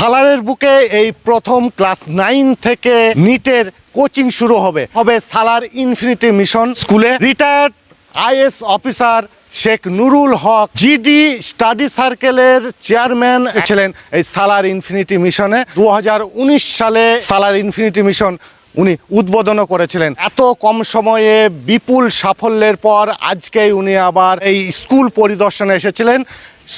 সালারের বুকে এই প্রথম ক্লাস নাইন থেকে নিটের কোচিং শুরু হবে। হবে সালার ইনফিনিটি মিশন স্কুলে। Retired IAS officer Sheikh Nurul Haque, GD study সার্কেলের চেয়ারম্যান ছিলেন এই সালার ইনফিনিটি মিশনে। দু হাজার উনিশ সালে সালার ইনফিনিটি মিশন উনি উদ্বোধনও করেছিলেন। এত কম সময়ে বিপুল সাফল্যের পর আজকেই উনি আবার এই স্কুল পরিদর্শনে এসেছিলেন।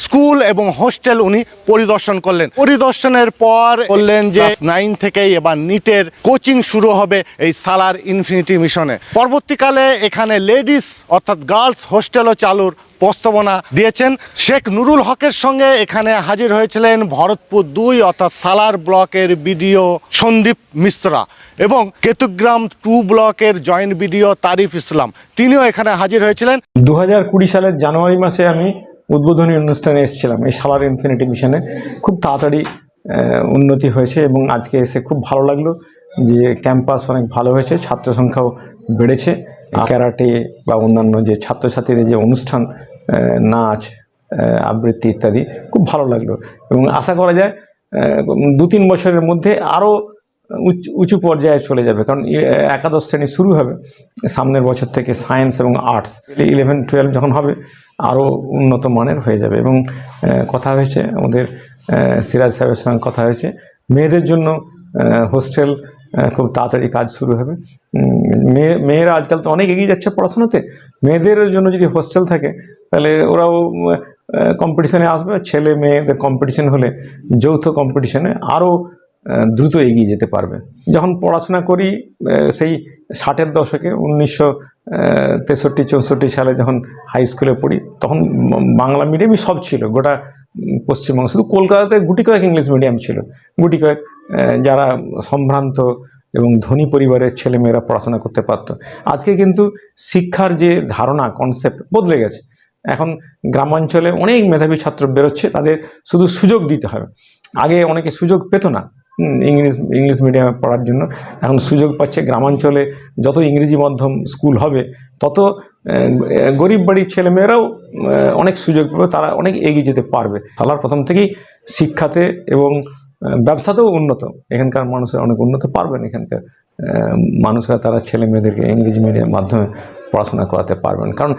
স্কুল এবং হোস্টেল উনি পরিদর্শন করলেন। পরিদর্শনের পর বললেন যে নাইন থেকেই এবার নিটের কোচিং শুরু হবে এই সালার ইনফিনিটি মিশনে পরবর্তীকালে এখানে লেডিস অর্থাৎ গার্লস হোস্টেলও চালুর প্রস্তাবনা দিয়েছেন। শেখ নুরুল হকের সঙ্গে এখানে হাজির হয়েছিলেন ভরতপুর দুই অর্থাৎ সালার ব্লকের বিডিও সন্দীপ মিশ্রা এবং কেতুগ্রাম টু ব্লকের জয়েন্ট বিডিও তারিফ ইসলাম। তিনিও এখানে হাজির হয়েছিলেন। দু হাজার কুড়ি সালের জানুয়ারি মাসে আমি উদ্বোধনী অনুষ্ঠানে এসেছিলাম। এই সালার ইনফিনিটি মিশনে খুব তাড়াতাড়ি উন্নতি হয়েছে এবং আজকে এসে খুব ভালো লাগল যে ক্যাম্পাস অনেক ভালো হয়েছে ছাত্র সংখ্যাও বেড়েছে। ক্যারাটে বা অন্যান্য যে ছাত্রছাত্রীদের যে অনুষ্ঠান নাচ আবৃত্তি ইত্যাদি খুব ভালো লাগল এবং আশা করা যায় দু তিন বছরের মধ্যে আরও উঁচু পর্যায়ে চলে যাবে। কারণ একাদশ শ্রেণি শুরু হবে সামনের বছর থেকে সায়েন্স এবং আর্টস। ইলেভেন টুয়েলভ যখন হবে আরও উন্নত মানের হয়ে যাবে। এবং কথা হয়েছে আমাদের সিরাজ সাহেবের সঙ্গে কথা হয়েছে। মেয়েদের জন্য হোস্টেল খুব তাড়াতাড়ি কাজ শুরু হবে। মেয়ে, মেয়েরা আজকাল তো অনেক এগিয়ে যাচ্ছে পড়াশোনাতে। মেয়েদের জন্য যদি হোস্টেল থাকে, তাহলে ওরাও কম্পিটিশনে আসবে। ছেলে মেয়েদের কম্পিটিশন হলে যৌথ কম্পিটিশনে আরও দ্রুত এগিয়ে যেতে পারবে। যখন পড়াশোনা করি সেই ষাটের দশকে, উনিশশো তেষট্টি, চৌষট্টি সালে যখন হাই স্কুলে পড়ি, তখন বাংলা মিডিয়ামই সব ছিল। গোটা পশ্চিমবঙ্গ, শুধু কলকাতাতে গুটি কয়েক ইংলিশ মিডিয়াম ছিল। গুটি কয়েক যারা সম্ভ্রান্ত এবং ধনী পরিবারের ছেলেমেয়েরা পড়াশোনা করতে পারত। আজকে কিন্তু শিক্ষার যে ধারণা কনসেপ্ট বদলে গেছে। এখন গ্রামাঞ্চলে অনেক মেধাবী ছাত্র বেরোচ্ছে, তাদের শুধু সুযোগ দিতে হবে। আগে অনেকে সুযোগ পেত না। ইংলিশ ইংলিশ মিডিয়ামে পড়ার জন্য। এখন সুযোগ পাচ্ছে গ্রামাঞ্চলে যত ইংরেজি মাধ্যম স্কুল হবে, তত গরিব বাড়ির ছেলেমেয়েরাও অনেক সুযোগ পাবে, তারা অনেক এগিয়ে যেতে পারবে। তালার প্রথম থেকেই শিক্ষাতে এবং ব্যবসাতেও উন্নত। এখানকার মানুষের অনেক উন্নত পারবেন, এখানকার মানুষরা তারা ছেলে মেয়েদেরকে ইংরেজি মিডিয়াম মাধ্যমে পড়াশোনা করাতে পারবেন। কারণ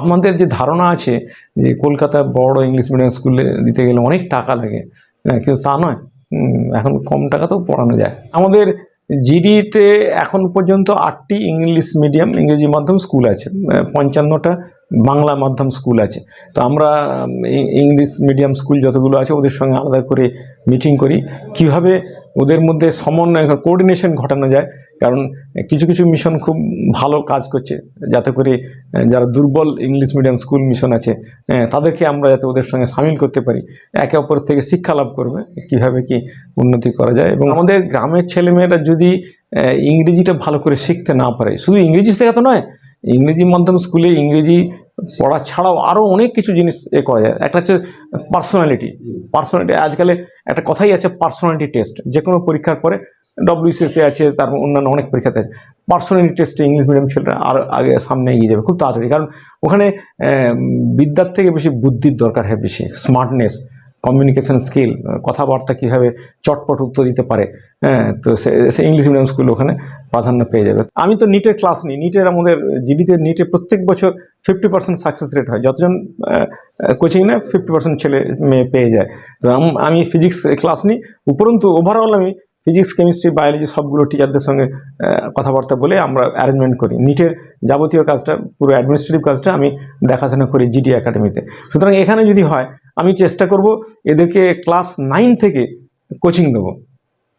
আমাদের যে ধারণা আছে যে কলকাতা বড় ইংলিশ মিডিয়াম স্কুলে দিতে গেলে অনেক টাকা লাগে কিন্তু তা নয়। এখন কম টাকাতেও পড়ানো যায়। আমাদের জিডিতে এখন পর্যন্ত আটটি ইংলিশ মিডিয়াম ইংরেজি মাধ্যম স্কুল আছে। পঞ্চান্নটা বাংলা মাধ্যম স্কুল আছে। তো আমরা ইংলিশ মিডিয়াম স্কুল যতগুলো আছে, ওদের সঙ্গে আলাদা করে মিটিং করি। কীভাবে ওদের মধ্যে সমন্বয় কোঅর্ডিনেশন ঘটানো যায়। কারণ কিছু কিছু মিশন খুব ভালো কাজ করছে। যাতে করে যারা দুর্বল ইংলিশ মিডিয়াম স্কুল মিশন আছে তাদেরকে আমরা যাতে ওদের সঙ্গে সামিল করতে পারি। একে অপর থেকে শিক্ষা লাভ করবে, কীভাবে কি উন্নতি করা যায়। এবং আমাদের গ্রামের ছেলেমেয়েরা যদি ইংরেজিটা ভালো করে শিখতে না পারে, শুধু ইংরেজি শেখা তো নয়, ইংরেজি মাধ্যম স্কুলে ইংরেজি পড়া ছাড়াও আরও অনেক কিছু জিনিস এ করা যায়। একটা হচ্ছে পার্সোনালিটি পার্সোনালিটি আজকালে একটা কথাই আছে পার্সোনালিটি টেস্ট যে কোনো পরীক্ষার পরে ডব্লিউসিএসএ আছে তারপর অন্যান্য অনেক পরীক্ষাতে আছে। পার্সোনালিটি টেস্টে ইংলিশ মিডিয়াম ছেলেরা আর আগে সামনে এগিয়ে যাবে খুব তাড়াতাড়ি। কারণ ওখানে বিদ্যার থেকে বেশি বুদ্ধির দরকার হয়, বেশি। স্মার্টনেস কমিউনিকেশন স্কিল কথাবার্তা কীভাবে চটপট উত্তর দিতে পারে হ্যাঁ তো সে ইংলিশ মিডিয়াম স্কুল ওখানে প্রাধান্য পেয়ে যাবে। আমি তো নিটের ক্লাস নিই। নিটের আমাদের জিডিতে নিটে প্রত্যেক বছর ফিফটি পার্সেন্ট সাকসেস রেট হয়। যতজন কোচিং নেয় ফিফটি পার্সেন্ট ছেলে মেয়ে পেয়ে যায়। তো আমি ফিজিক্স ক্লাস নিই। উপরন্তু ওভারঅল আমি ফিজিক্স কেমিস্ট্রি বায়োলজি সবগুলো টিচারদের সঙ্গে কথাবার্তা বলে আমরা অ্যারেঞ্জমেন্ট করি। নিটের যাবতীয় কাজটা, পুরো অ্যাডমিনিস্ট্রেটিভ কাজটা আমি দেখাশোনা করি জিডি একাডেমিতে সুতরাং এখানে যদি হয় আমি চেষ্টা করব এদেরকে ক্লাস নাইন থেকে কোচিং দেবো।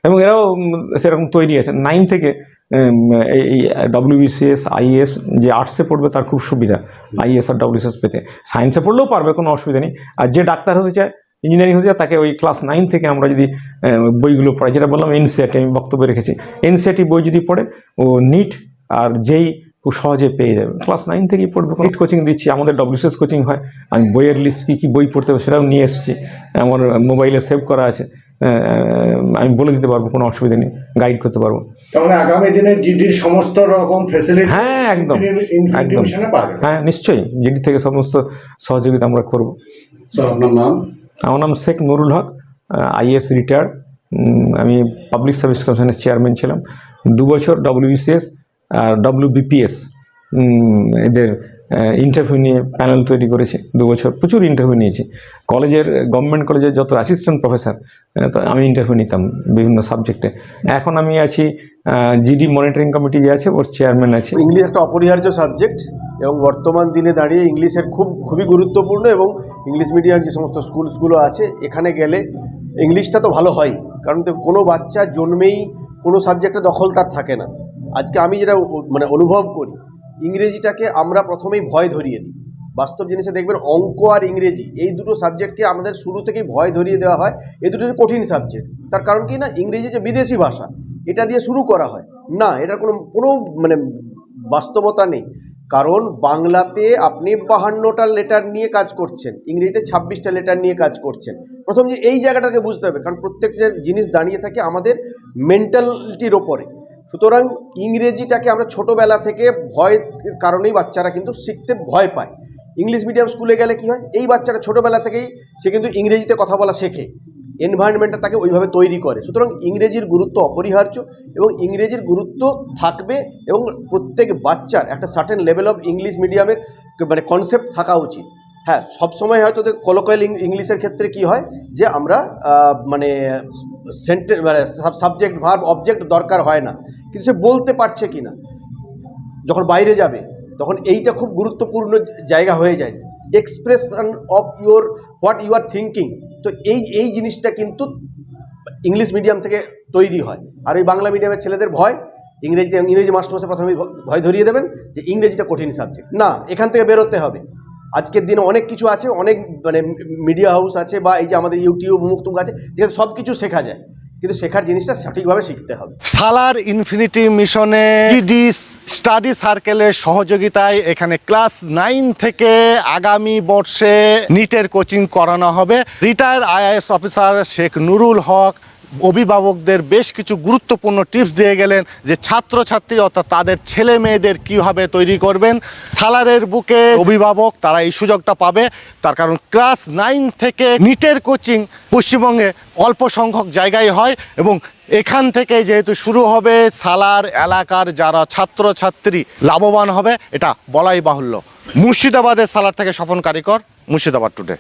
এবং এরাও সেরকম তৈরি আছে। নাইন থেকে এই- ডব্লিউবিসিএস আইএস যে আর্টসে পড়বে তার খুব সুবিধা। আইএস আর ডব্লিউসিএস পেতে। সায়েন্সে পড়লেও পারবে, কোনো অসুবিধা নেই। আর যে ডাক্তার হতে চায় ইঞ্জিনিয়ারিং হতে চায়, তাকে ওই ক্লাস নাইন থেকে আমরা যদি বইগুলো পড়াই, যেটা বললাম এনসিআরটি আমি বক্তব্য রেখেছি। এনসিআরটি বই যদি পড়ে, ও নিট আর যেই খুব সহজে পেয়ে যাবে। ক্লাস নাইন থেকেই পড়বে। নিট কোচিং দিচ্ছি। আমাদের ডব্লিউসিএস কোচিং হয়। আমি বইয়ের লিস্ট কী কী বই পড়তে হবে সেটাও নিয়ে এসেছি। আমার মোবাইলে সেভ করা আছে। আমি বলে দিতে পারব কোনো অসুবিধা নেই। গাইড করতে পারব। মানে আগামী দিনে জিডির সমস্ত রকম ফেসিলিটি হ্যাঁ একদম। একদম। হ্যাঁ নিশ্চয়ই। জিডি থেকে সমস্ত সহযোগিতা আমরা করব। আপনার নাম? আমার নাম Sheikh Nurul Haque. I S retired আমি পাবলিক সার্ভিস কমিশনের চেয়ারম্যান ছিলাম। দু বছর ডব্লিউবিসিএস আর ডব্লিউবিপিএস এদের ইন্টারভিউ নিয়ে প্যানেল তৈরি করেছে দু বছর। প্রচুর ইন্টারভিউ নিয়েছি। কলেজের গভর্নমেন্ট কলেজের যত অ্যাসিস্ট্যান্ট প্রফেসর আমি ইন্টারভিউ নিতাম বিভিন্ন সাবজেক্টে এখন আমি আছি জিডি মনিটরিং কমিটি যে আছে, ওর চেয়ারম্যান আছে। ইংলিশ একটা অপরিহার্য সাবজেক্ট এবং বর্তমান দিনে দাঁড়িয়ে ইংলিশের খুব, খুবই গুরুত্বপূর্ণ এবং ইংলিশ মিডিয়াম যে সমস্ত স্কুলসগুলো আছে, এখানে গেলে ইংলিশটা তো ভালো হয়। কারণ তো কোনো বাচ্চা জন্মেই কোনো সাবজেক্টে দখল তার থাকে না। আজকে আমি যেটা মানে অনুভব করি, ইংরেজিটাকে আমরা প্রথমেই ভয় ধরিয়ে দিই। বাস্তব জিনিসে দেখবেন অঙ্ক আর ইংরেজি, এই দুটো সাবজেক্টকে আমাদের শুরু থেকেই ভয় ধরিয়ে দেওয়া হয়। এই দুটো কঠিন সাবজেক্ট। তার কারণ কি না, ইংরেজি যে বিদেশি ভাষা, এটা দিয়ে শুরু করা হয়। না, এটার কোনো কোনো মানে বাস্তবতা নেই। কারণ বাংলাতে আপনি বাহান্নটা লেটার নিয়ে কাজ করছেন, ইংরেজিতে ছাব্বিশটা লেটার নিয়ে কাজ করছেন। প্রথম যে এই জায়গাটাকে বুঝতে হবে, কারণ প্রত্যেকটা জিনিস দাঁড়িয়ে থাকে আমাদের মেন্টালিটির ওপরে। সুতরাং ইংরেজিটাকে আমরা ছোটোবেলা থেকে ভয়ের কারণেই বাচ্চারা কিন্তু শিখতে ভয় পায়। ইংলিশ মিডিয়াম স্কুলে গেলে কি হয়? এই বাচ্চাটা ছোটোবেলা থেকেই সে কিন্তু ইংরেজিতে কথা বলা শেখে। এনভায়রনমেন্টটা তাকে ওইভাবে তৈরি করে। সুতরাং ইংরেজির গুরুত্ব অপরিহার্য এবং ইংরেজির গুরুত্ব থাকবে এবং প্রত্যেক বাচ্চার একটা সার্টেন লেভেল অফ ইংলিশ মিডিয়ামের মানে কনসেপ্ট থাকা উচিত। হ্যাঁ সবসময় হয়তো কলোকাল ইংলিশের ক্ষেত্রে কি হয়? যে আমরা মানে সেন্টে মানে সাবজেক্ট ভার্ব অবজেক্ট দরকার হয় না। কিন্তু সে বলতে পারছে কি না? যখন বাইরে যাবে, তখন এইটা খুব গুরুত্বপূর্ণ জায়গা হয়ে যায়। Expression of your what you are thinking তো এই এই জিনিসটা কিন্তু ইংলিশ মিডিয়াম থেকে তৈরি হয়। আর ওই বাংলা মিডিয়ামের ছেলেদের ভয়, ইংরেজিতে, ইংরেজি মাস্টারমশাই প্রথমে ভয় ধরিয়ে দেবেন যে ইংরেজিটা কঠিন সাবজেক্ট না, এখান থেকে বেরোতে হবে। আজকের দিনে অনেক কিছু আছে অনেক মানে মিডিয়া হাউস আছে বা এই যে আমাদের ইউটিউব মুক্তুক আছে যেখানে সব কিছু শেখা যায়। কিন্তু শেখার জিনিসটা সঠিকভাবে শিখতে হবে। সালার ইনফিনিটি মিশনে জিডি স্টাডি সার্কেলের সহযোগিতায় এখানে ক্লাস নাইন থেকে আগামী বর্ষে নিটের কোচিং করানো হবে। Retire IAS officer Sheikh Nurul Haque অভিভাবকদের বেশ কিছু গুরুত্বপূর্ণ টিপস দিয়ে গেলেন যে ছাত্রছাত্রী অর্থাৎ তাদের ছেলে মেয়েদের কীভাবে তৈরি করবেন। সালারের বুকে অভিভাবক তারা এই সুযোগটা পাবে। তার কারণ ক্লাস নাইন থেকে নিটের কোচিং পশ্চিমবঙ্গে অল্প সংখ্যক জায়গায় হয় এবং এখান থেকে যেহেতু শুরু হবে, সালার এলাকার যারা ছাত্রছাত্রী লাভবান হবে, এটা বলাই বাহুল্য। মুর্শিদাবাদের সালার থেকে স্বপন কারিকর, মুর্শিদাবাদ টুডে